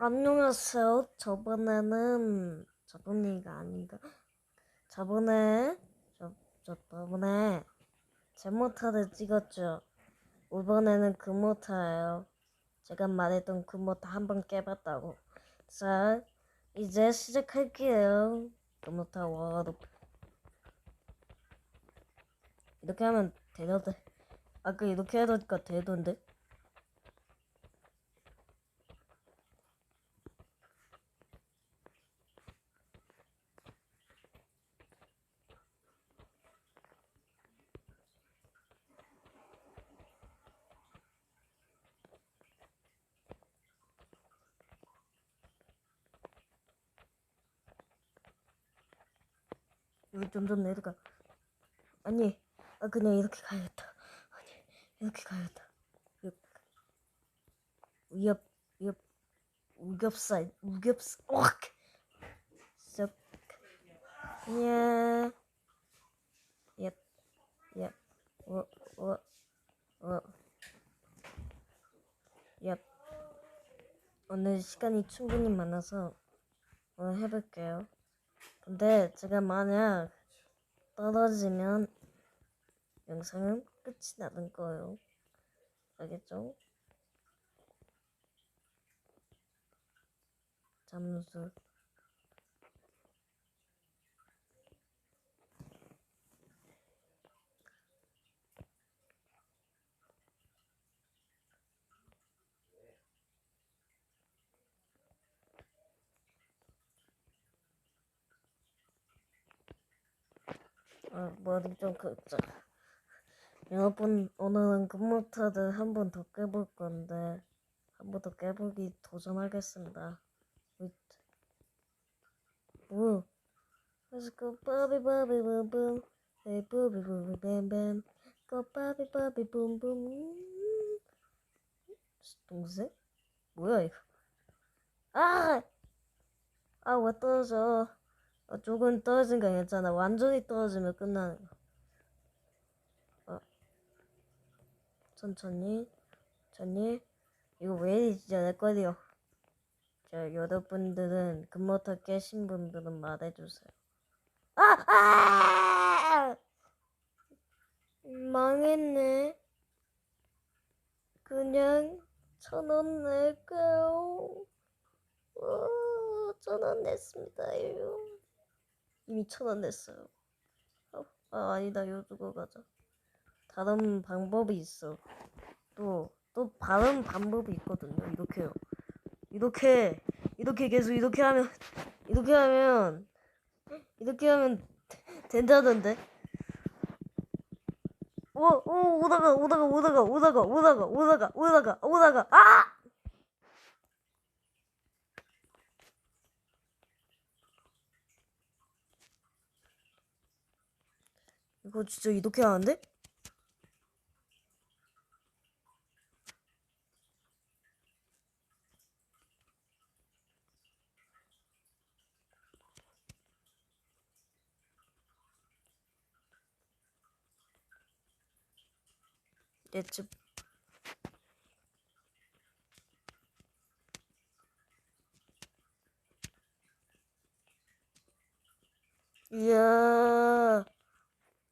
안녕하세요. 저번에는 저번이가 아닌가? 저번에 저 저번에 제 모타를 찍었죠. 이번에는 그 모타예요. 제가 말했던 그 모타 한 번 깨봤다고. 자, 이제 시작할게요. 그 모타 워드 이렇게 하면 되던데. 아까 이렇게 하니까 되던데. 여기 점점 내려가. 아니, 아 그냥 이렇게 가야겠다. 아니, 이렇게 가야겠다. 이- 위협, 위협, 우겹살, 우겹살, 옥. 썩. 예. 예, 예. 어, 어, 어. 예. 오늘 시간이 충분히 많아서 오늘 해볼게요. 근데 제가 만약 떨어지면 영상은 끝이 나는 거예요. 알겠죠? 잠수. 아, 머리 좀 긁자. 여러분, 오늘은 금모타를 한 번 더 깨볼 건데, 한 번 더 깨보기 도전하겠습니다. 윗. 우. Let's go, 바비, 바비, 붐, 붐. Hey, 바비, 바비, 뱀, 뱀. Go, 바비, 바비, 붐, 붐. 동생? 뭐야, 이거? 아! 아, 왜 떨어져? 아, 조금 떨어진 거 괜찮아. 완전히 떨어지면 끝나는 거. 어. 천천히, 천천히. 이거 왜 이리 진짜 내 거리요? 자, 여러분들은 금모터 깨신 분들은 말해주세요. 아! 아! 망했네. 그냥 천 원 낼게요. 어, 천원 냈습니다요. 이미 천원 냈어요. 어, 아, 아니다. 두고 가자. 다른 방법이 있어. 또, 또 다른 방법이 있거든요. 이렇게요. 이렇게, 이렇게 계속 이렇게 하면, 이렇게 하면, 이렇게 하면 된다던데. 오, 오, 오다가, 오다가, 오다가, 오다가, 오다가, 오다가, 오다가, 오다가, 아! 이거 진짜 이렇게 하는데? 얘집 이야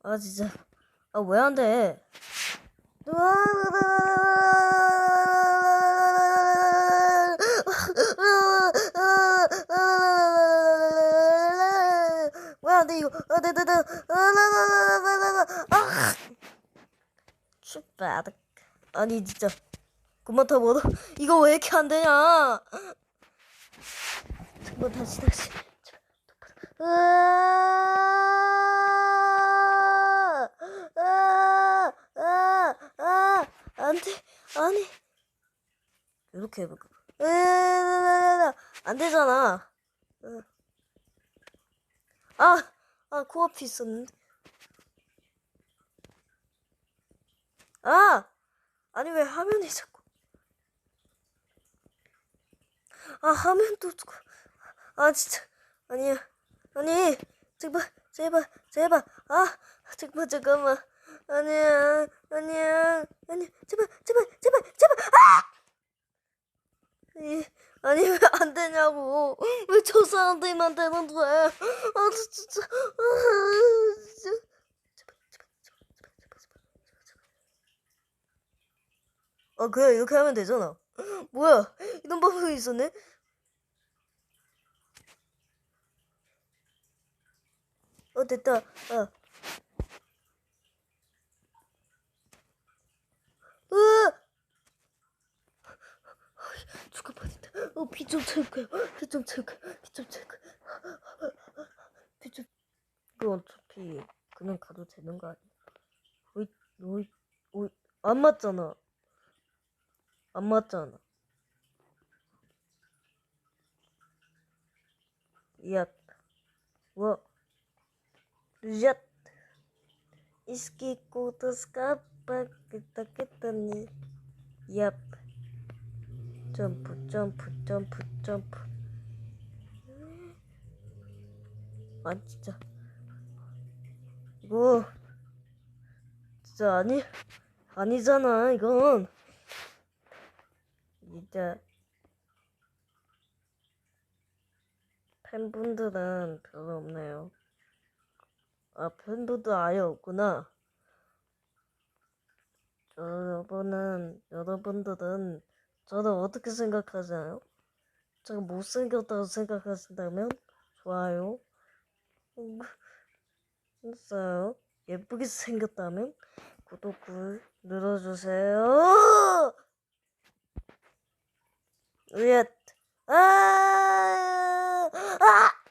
아 진짜 아 왜 안 돼? 왜 안 돼 이거? 아, 네, 네, 네. 아, 춥다. 아니 진짜 그만 타 뭐다 이거 왜 이렇게 안 되냐? 잠깐 다시 다시. 으아! 으아! 으아! 아! 안 돼. 아니. 이렇게 해볼까? 으아! 안 되잖아. 으. 아! 아, 코앞이 있었는데. 아! 아니, 왜 화면이 자꾸. 아, 화면도 자꾸. 아, 진짜. 아니야. 아니, 제발, 제발, 제발. 아, 잠깐만, 잠깐만. 아니야, 아니야, 아니, 제발, 제발, 제발, 제발. 아! 이, 아니, 왜 안 되냐고. 왜 저 사람들만 되는데. 아, 진짜. 아, 진짜. 아, 그래, 이렇게 하면 되잖아. 뭐야, 이런 방법이 있었네? 어, 됐다. 아. 죽을 뻔했다. 어, 피좀 채울까요? 피좀 채울까요? 피좀 채울까요? 피좀. 이거 어차피 그냥 가도 되는 거 아니야? 오이, 오이, 오이. 안 맞잖아. 안 맞잖아. 야. 뭐? 얏. 이스키 코드스카 빠겠다겠다니. 얍. 점프 점프 점프 점프. 아 진짜. 이거 진짜 아니 아니잖아 이건. 이제 팬분들은 별로 없네요. 아, 팬분들 아예 없구나. 여러분은, 여러분들은 저를 어떻게 생각하시나요? 제가 못생겼다고 생각하신다면 좋아요. 음, 했어요. 예쁘게 생겼다면 구독을 눌러주세요. 으얏. 아! 아!